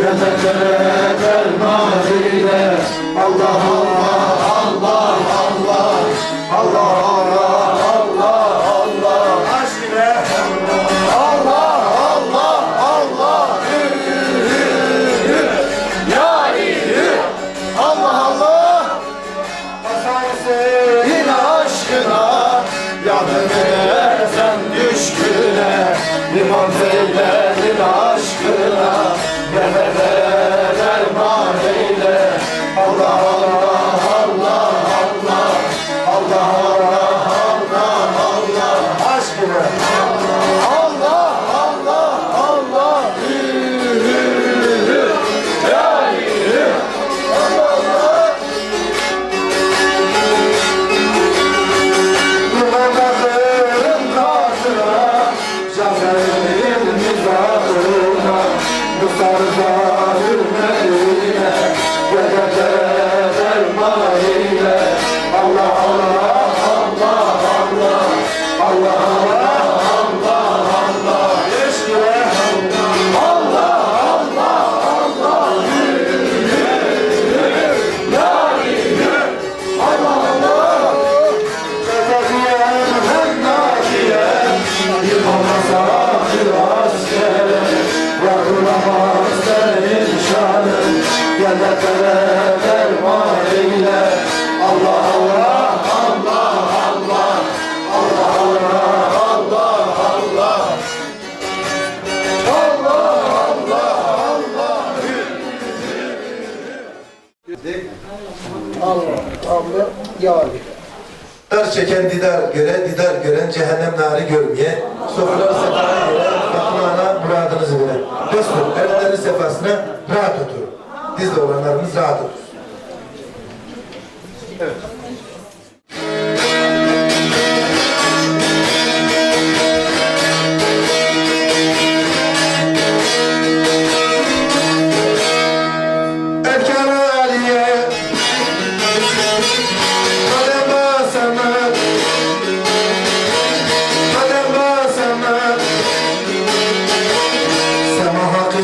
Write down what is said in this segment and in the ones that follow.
Gözetlere gel mazide Allah Allah Er çeken didar göre, didar gören cehennem narı görmeye, sofralar sefaya göre, bakmana muradınızı göre. Dostum, erlerin sefasına rahat oturun. Diz olanlarımız rahat otursun. Evet.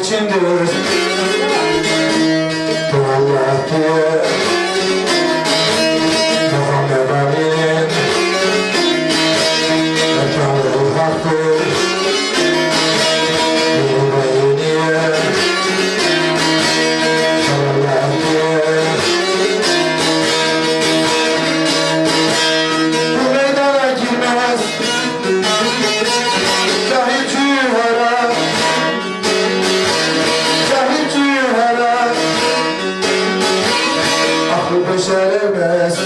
içindir. Doğullah diye. gelemez.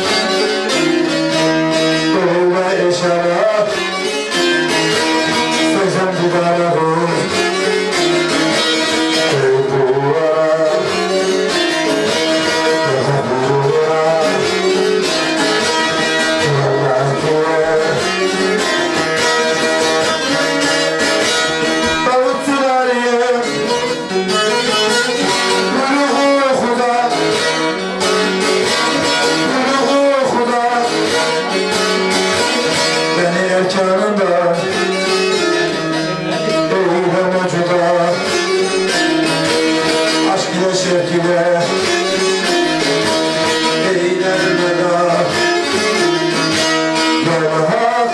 Doğma eşara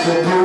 Thank you.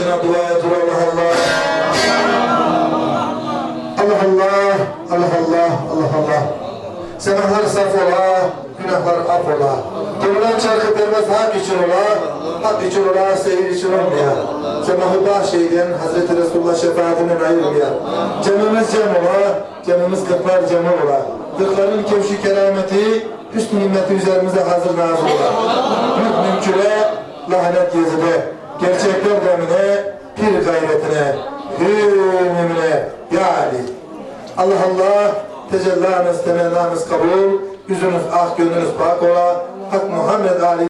Aşkına dua et Allah Allah. Allah Allah, Allah Allah, Allah Allah. Semahlar saf ola, günahlar af ola. Dönülen çarkı vermez hak için ola, hak için ola, seyir için olmaya. Semahı bahşeyden Hazreti Resulullah şefaatinden ayırmaya. Cemimiz cem ola, cemimiz kırklar cemi ola. Kırkların kevşi kerameti, hüsnü nimmeti üzerimize hazır nazır ola. Büyük mümküne, lanet yazıbe. Gerçekler demine, pir gayretine, hümümüne, ya. Allah Allah, tecellanız, temennanız kabul, yüzünüz ak, gönlünüz pak ola, Hak Muhammed Ali